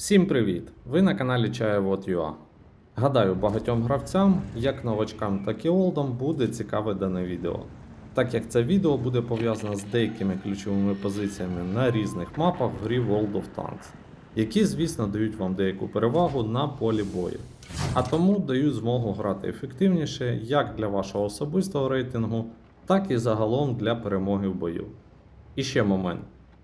Всім привіт! Ви на каналі Чаєвод.ua. Гадаю, багатьом гравцям, як новачкам, так і олдам, буде цікаве дане відео. Так як це відео буде пов'язане з деякими ключовими позиціями на різних мапах в грі World of Tanks, які, звісно, дають вам деяку перевагу на полі бою. А тому дають змогу грати ефективніше як для вашого особистого рейтингу, так і загалом для перемоги в бою. І ще момент.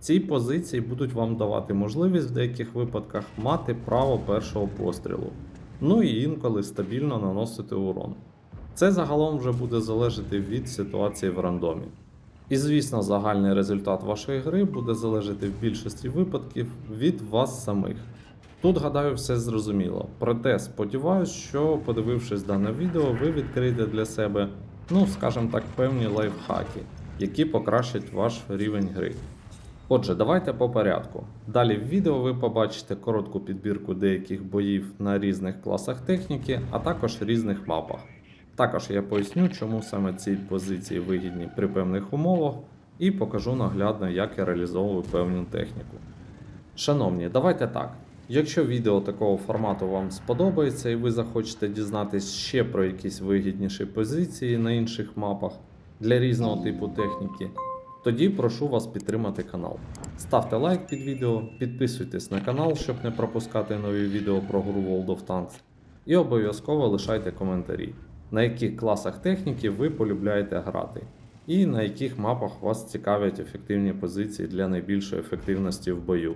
Ці позиції будуть вам давати можливість в деяких випадках мати право першого пострілу, ну і інколи стабільно наносити урон. Це загалом вже буде залежати від ситуації в рандомі. І звісно, загальний результат вашої гри буде залежати в більшості випадків від вас самих. Тут, гадаю, все зрозуміло. Проте сподіваюсь, що подивившись дане відео, ви відкриєте для себе, ну скажімо так, певні лайфхаки, які покращать ваш рівень гри. Отже, давайте по порядку. Далі в відео ви побачите коротку підбірку деяких боїв на різних класах техніки, а також різних мапах. Також я поясню, чому саме ці позиції вигідні при певних умовах, і покажу наглядно, як я реалізовую певну техніку. Шановні, давайте так. Якщо відео такого формату вам сподобається і ви захочете дізнатись ще про якісь вигідніші позиції на інших мапах для різного типу техніки, тоді прошу вас підтримати канал. Ставте лайк під відео, підписуйтесь на канал, щоб не пропускати нові відео про гру World of Tanks. І обов'язково лишайте коментарі, на яких класах техніки ви полюбляєте грати, і на яких мапах вас цікавлять ефективні позиції для найбільшої ефективності в бою.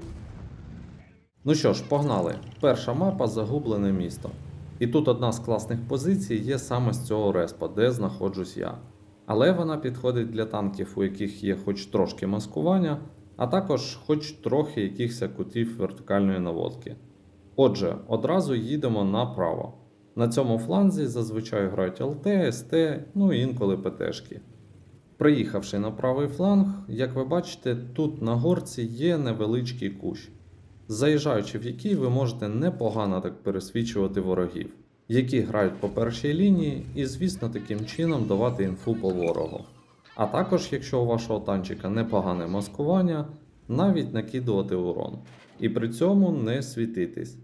Ну що ж, погнали. Перша мапа загублене місто. І тут одна з класних позицій є саме з цього респа, де знаходжусь я. Але вона підходить для танків, у яких є хоч трошки маскування, а також хоч трохи якихось кутів вертикальної наводки. Отже, одразу їдемо направо. На цьому фланзі зазвичай грають ЛТ, СТ, ну і інколи ПТшки. Приїхавши на правий фланг, як ви бачите, тут на горці є невеличкий кущ, заїжджаючи в який ви можете непогано так пересвічувати ворогів, які грають по першій лінії, і, звісно, таким чином давати інфу по ворогу. А також, якщо у вашого танчика непогане маскування, навіть накидувати урон. І при цьому не світитись.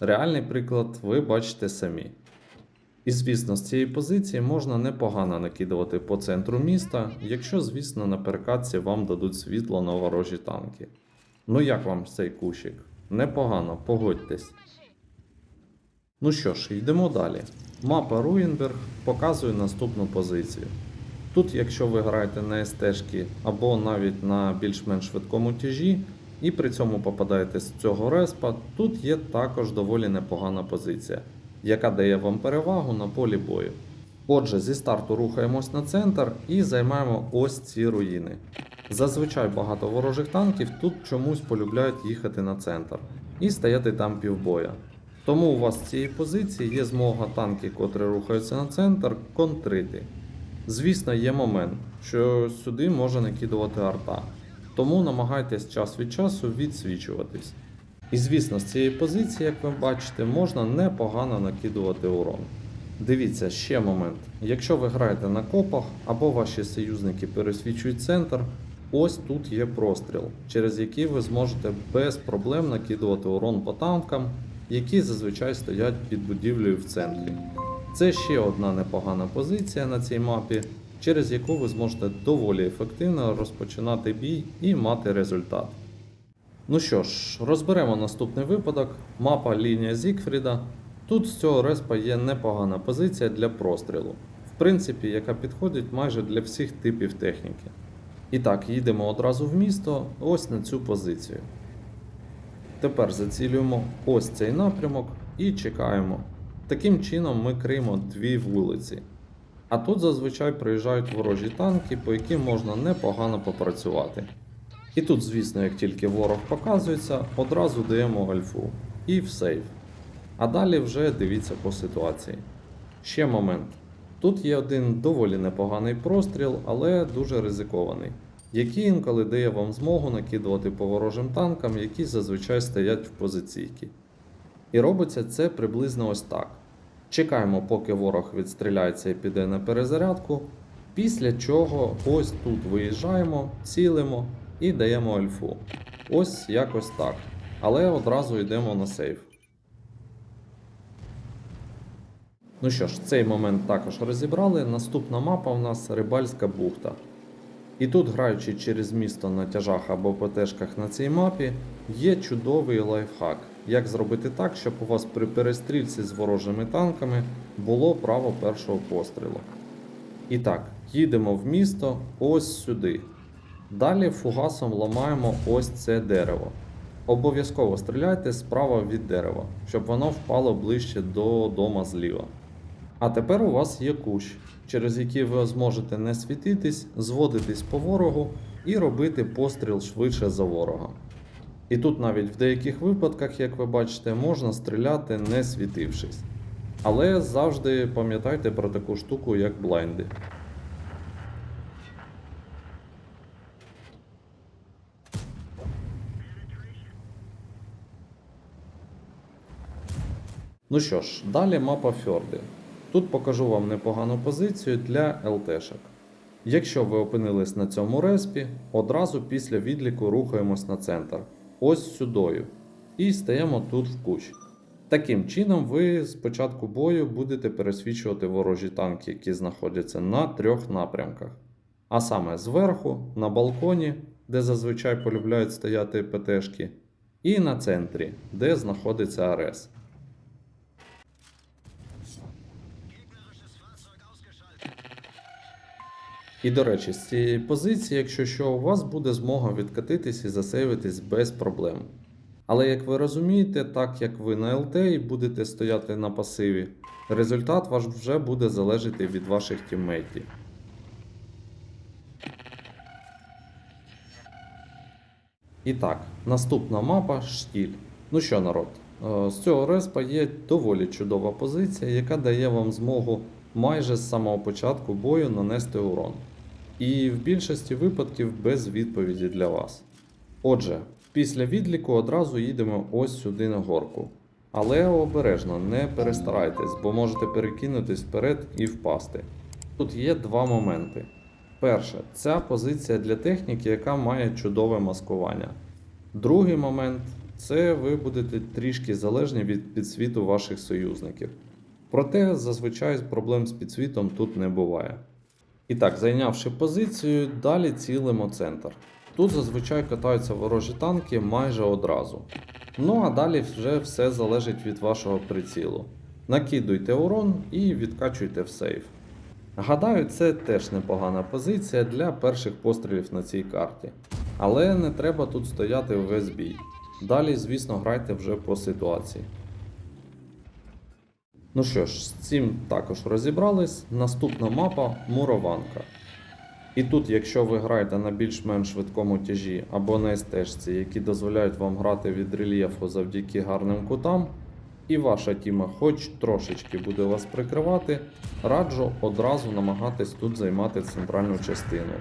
Реальний приклад ви бачите самі. І звісно, з цієї позиції можна непогано накидувати по центру міста, якщо, звісно, на перекатці вам дадуть світло на ворожі танки. Ну як вам цей кущик? Непогано, погодьтесь. Ну що ж, йдемо далі. Мапа Руїнберг показує наступну позицію. Тут, якщо ви граєте на СТ-шки або навіть на більш-менш швидкому тяжі, і при цьому попадаєте з цього респа, тут є також доволі непогана позиція, яка дає вам перевагу на полі бою. Отже, зі старту рухаємось на центр і займаємо ось ці руїни. Зазвичай багато ворожих танків тут чомусь полюбляють їхати на центр і стояти там півбоя. Тому у вас з цієї позиції є змога танки, котрі рухаються на центр, контрити. Звісно, є момент, що сюди може накидувати арта, тому намагайтесь час від часу відсвічуватись. І звісно, з цієї позиції, як ви бачите, можна непогано накидувати урон. Дивіться ще момент. Якщо ви граєте на копах або ваші союзники пересвічують центр, ось тут є простріл, через який ви зможете без проблем накидувати урон по танкам, які зазвичай стоять під будівлею в центрі. Це ще одна непогана позиція на цій мапі, через яку ви зможете доволі ефективно розпочинати бій і мати результат. Ну що ж, розберемо наступний випадок. Мапа лінія Зігфріда. Тут з цього респа є непогана позиція для прострілу, в принципі, яка підходить майже для всіх типів техніки. І так, їдемо одразу в місто, ось на цю позицію. Тепер зацілюємо ось цей напрямок і чекаємо. Таким чином ми криємо дві вулиці. А тут зазвичай приїжджають ворожі танки, по яким можна непогано попрацювати. І тут, звісно, як тільки ворог показується, одразу даємо альфу і в сейф. А далі вже дивіться по ситуації. Ще момент. Тут є один доволі непоганий простріл, але дуже ризикований, який інколи дає вам змогу накидувати по ворожим танкам, які зазвичай стоять в позиційки. І робиться це приблизно ось так. Чекаємо, поки ворог відстріляється і піде на перезарядку. Після чого ось тут виїжджаємо, цілимо і даємо альфу. Ось якось так. Але одразу йдемо на сейф. Ну що ж, цей момент також розібрали. Наступна мапа у нас Рибальська бухта. І тут, граючи через місто на тяжах або ПТшках на цій мапі, є чудовий лайфхак, як зробити так, щоб у вас при перестрільці з ворожими танками було право першого пострілу. І так, їдемо в місто ось сюди. Далі фугасом ламаємо ось це дерево. Обов'язково стріляйте справа від дерева, щоб воно впало ближче до дома зліва. А тепер у вас є кущ, через який ви зможете не світитись, зводитись по ворогу і робити постріл швидше за ворога. І тут навіть в деяких випадках, як ви бачите, можна стріляти не світившись. Але завжди пам'ятайте про таку штуку, як блайнди. Ну що ж, далі мапа Фьорди. Тут покажу вам непогану позицію для ЛТшок. Якщо ви опинились на цьому респі, одразу після відліку рухаємось на центр. Ось сюдою. І стаємо тут в кущ. Таким чином, ви з початку бою будете пересвічувати ворожі танки, які знаходяться на трьох напрямках. А саме зверху, на балконі, де зазвичай полюбляють стояти ПТшки, і на центрі, де знаходиться АРС. І до речі, з цієї позиції, якщо що, у вас буде змога відкатитись і засейвитись без проблем. Але як ви розумієте, так як ви на ЛТ і будете стояти на пасиві, результат ваш вже буде залежати від ваших тіммейтів. І так, наступна мапа штіль. Ну що, народ, е, з цього респа є доволі чудова позиція, яка дає вам змогу майже з самого початку бою нанести урон. І в більшості випадків без відповіді для вас. Отже, після відліку одразу їдемо ось сюди на горку. Але обережно, не перестарайтесь, бо можете перекинутись вперед і впасти. Тут є два моменти. Перше, ця позиція для техніки, яка має чудове маскування. Другий момент це ви будете трішки залежні від підсвіту ваших союзників. Проте зазвичай проблем з підсвітом тут не буває. І так, зайнявши позицію, далі цілимо центр. Тут зазвичай катаються ворожі танки майже одразу. Ну а далі вже все залежить від вашого прицілу. Накидуйте урон і відкачуйте в сейф. Гадаю, це теж непогана позиція для перших пострілів на цій карті. Але не треба тут стояти весь бій. Далі, звісно, грайте вже по ситуації. Ну що ж, з цим також розібрались. Наступна мапа Мурованка. І тут, якщо ви граєте на більш-менш швидкому тяжі або на стежці, які дозволяють вам грати від рельєфу завдяки гарним кутам, і ваша тіма хоч трошечки буде вас прикривати, раджу одразу намагатись тут займати центральну частину.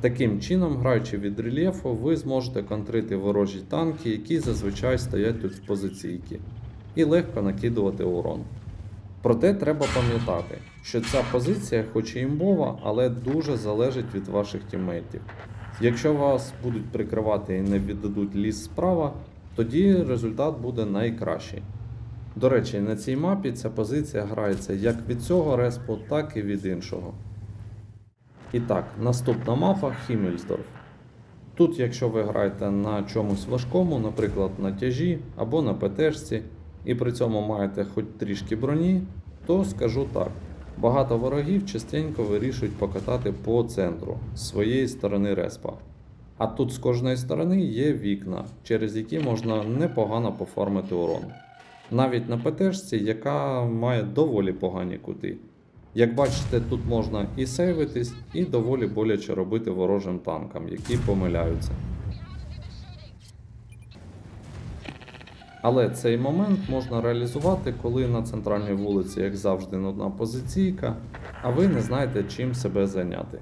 Таким чином, граючи від рельєфу, ви зможете контрити ворожі танки, які зазвичай стоять тут в позиційки, і легко накидувати урон. Проте треба пам'ятати, що ця позиція, хоч і імбова, але дуже залежить від ваших тіммейтів. Якщо вас будуть прикривати і не віддадуть ліс справа, тоді результат буде найкращий. До речі, на цій мапі ця позиція грається як від цього респу, так і від іншого. І так, наступна мапа Хіммельсдорф. Тут, якщо ви граєте на чомусь важкому, наприклад, на тяжі або на ПТшці, і при цьому маєте хоч трішки броні, то скажу так: багато ворогів частенько вирішують покатати по центру з своєї сторони респа. А тут з кожної сторони є вікна, через які можна непогано пофармити урон. Навіть на ПТшці, яка має доволі погані кути. Як бачите, тут можна і сейвитись, і доволі боляче робити ворожим танкам, які помиляються. Але цей момент можна реалізувати, коли на центральній вулиці, як завжди, нудна позиційка, а ви не знаєте, чим себе зайняти.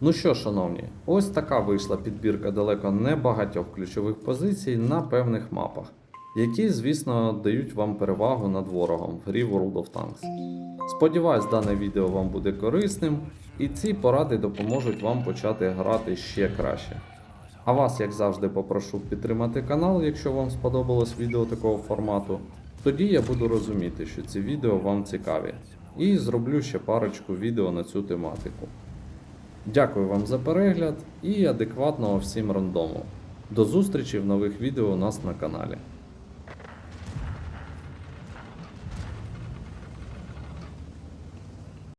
Ну що, шановні, ось така вийшла підбірка далеко не багатьох ключових позицій на певних мапах, які, звісно, дають вам перевагу над ворогом в грі World of Tanks. Сподіваюсь, дане відео вам буде корисним, і ці поради допоможуть вам почати грати ще краще. А вас, як завжди, попрошу підтримати канал, якщо вам сподобалось відео такого формату. Тоді я буду розуміти, що ці відео вам цікаві. І зроблю ще парочку відео на цю тематику. Дякую вам за перегляд і адекватного всім рандому. До зустрічі в нових відео у нас на каналі.